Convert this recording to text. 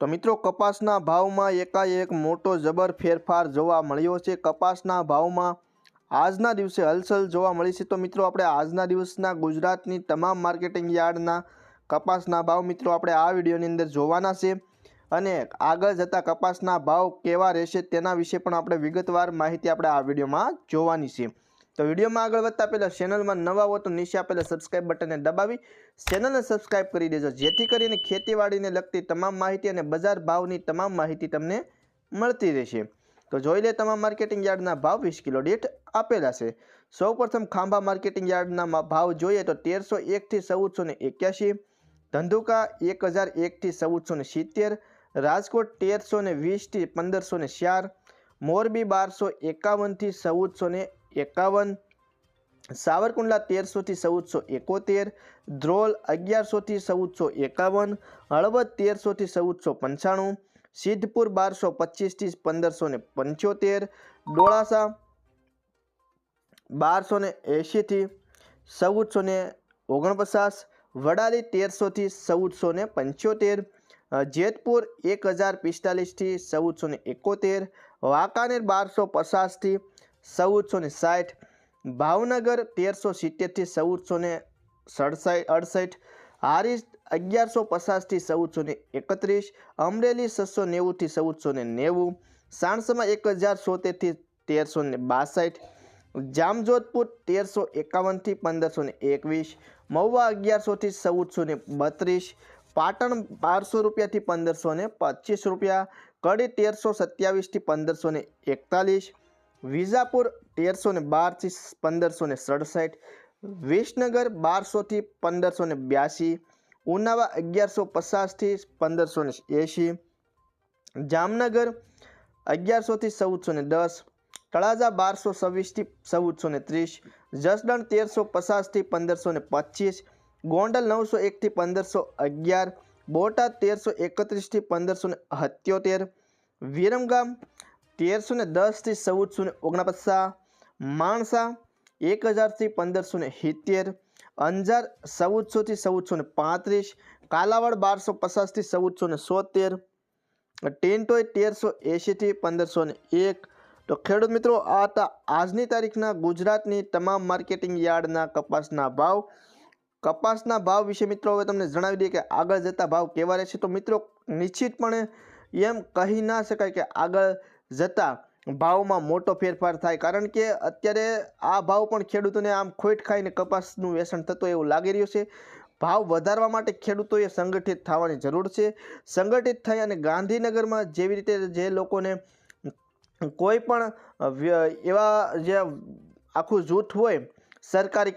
તો મિત્રો, કપાસના ભાવમાં એકાએક મોટો જબર ફેરફાર જોવા મળ્યો છે. કપાસના ભાવમાં આજના દિવસે હલચલ જોવા મળી છે. તો મિત્રો, આપણે આજના દિવસના ગુજરાતની તમામ માર્કેટિંગ યાર્ડના કપાસના ભાવ મિત્રો, આપણે આ વિડીયોની અંદર જોવાના છે. અને આગળ જતા કપાસના ભાવ કેવા રહેશે તેના વિશે પણ આપણે વિગતવાર માહિતી આપણે આ વિડીયોમાં જોવાની છે. તો વિડીયોમાં આગળ વધતા પહેલાં ચેનલમાં નવા હો તો નીચે આપેલા સબસ્ક્રાઇબ બટનને દબાવી ચેનલને સબસ્ક્રાઇબ કરી દેજો. જેથી કરીને ખેતીવાડીને લગતી તમામ માહિતી અને બજાર ભાવની તમામ માહિતી તમને મળતી રહેશે. તો જોઈ લે તમામ માર્કેટિંગ યાર્ડના ભાવ વીસ કિલો દીઠ આપેલા છે. સૌપ્રથમ ખાંભા માર્કેટિંગ યાર્ડના ભાવ જોઈએ તો તેરસો એકથી ચૌદસો ને એક્યાસી ધંધુકા એક હજાર એકથી ચૌદસો ને સિત્તેર, રાજકોટ તેરસો ને વીસથી પંદરસો ને ચાર, મોરબી બારસો એકાવનથી ચૌદસો ને એકાવન, સાવરકુંડલા તેરસોથી ચૌદસો એકોતેર, ધ્રોલ અગિયારસોથી ચૌદસો એકાવન, હળવદ તેરસોથી ચૌદસો પંચાણું, સિદ્ધપુર બારસો પચીસથી પંદરસો ને પંચોતેર, ડોળાસા બારસો ને એંશીથી ચૌદસો ને ઓગણપચાસ, વડાલી તેરસોથી ચૌદસો ને પંચોતેર, જેતપુર એક હજાર પિસ્તાલીસથી ચૌદસો ને એકોતેર, વાંકાનેર બારસો પચાસથી ચૌદસો ને સાઠ, ભાવનગર તેરસો સિત્તેરથી ચૌદસો ને સડસાઠ અડસઠ, હારીજ અગિયારસો પચાસથી ચૌદસો ને એકત્રીસ, અમરેલી છસો નેવુંથી ચૌદસો ને નેવું, સાણસમાં એક હજાર સોતેરથી તેરસો ને બાસઠ, જામજોધપુર તેરસો એકાવનથી પંદરસો ને એકવીસ, મહુવા અગિયારસોથી ચૌદસો ને બત્રીસ, પાટણ બારસો રૂપિયાથી પંદરસો ને પચીસ રૂપિયા, કડી તેરસો સત્યાવીસથી પંદરસો ને એકતાલીસ વિજાપુર તેરસો ને બારથી પંદરસો ને સડસઠ, વિસનગર બારસોથી પંદરસો ને બ્યાસી, ઉનાવા અગિયારસો પચાસથી પંદરસો ને એંશી, જામનગર અગિયારસોથી ચૌદસો ને દસ, તળાજા બારસો છવ્વીસથી ચૌદસો ને ત્રીસ, જસદણ તેરસો પચાસથી પંદરસો ને પચીસ, ગોંડલ નવસો એકથી પંદરસો અગિયાર, બોટાદ તેરસો એકત્રીસથી પંદરસો ને સત્યોતેર, વિરમગામ તેરસો ને દસથી ચૌદસો ને ઓગણપચાસ, માણસા એક હજારથી પંદરસો ને સિત્તેર, અંજાર ચૌદસોથી ચૌદસો ને પાંત્રીસ, કાલાવડ બારસો પચાસથી ચૌદસો ને સોતેર ટેન્ટોય તેરસો એંશીથી પંદરસો ને એક. તો ખેડૂત મિત્રો, આ હતા આજની તારીખના ગુજરાતની તમામ માર્કેટિંગ યાર્ડના કપાસના ભાવ. કપાસના ભાવ વિશે મિત્રો, હવે તમને જણાવી દઈએ કે આગળ જતા ભાવ કેવા રહેશે. તો મિત્રો, નિશ્ચિતપણે એમ કહી ના શકાય કે આગળ જતા ભાવમાં મોટો ફેરફાર થાય. કારણ કે અત્યારે આ ભાવ પણ ખેડૂતોને આમ ખોટ ખાઈને કપાસનું વેસણ થતું એવું લાગી રહ્યું છે. ભાવ વધારવા માટે ખેડૂતોએ સંગઠિત થવાની જરૂર છે. સંગઠિત થઈ અને ગાંધીનગરમાં જેવી રીતે જે લોકોને કોઈ પણ એવા જે આખું જૂથ હોય, સરકારી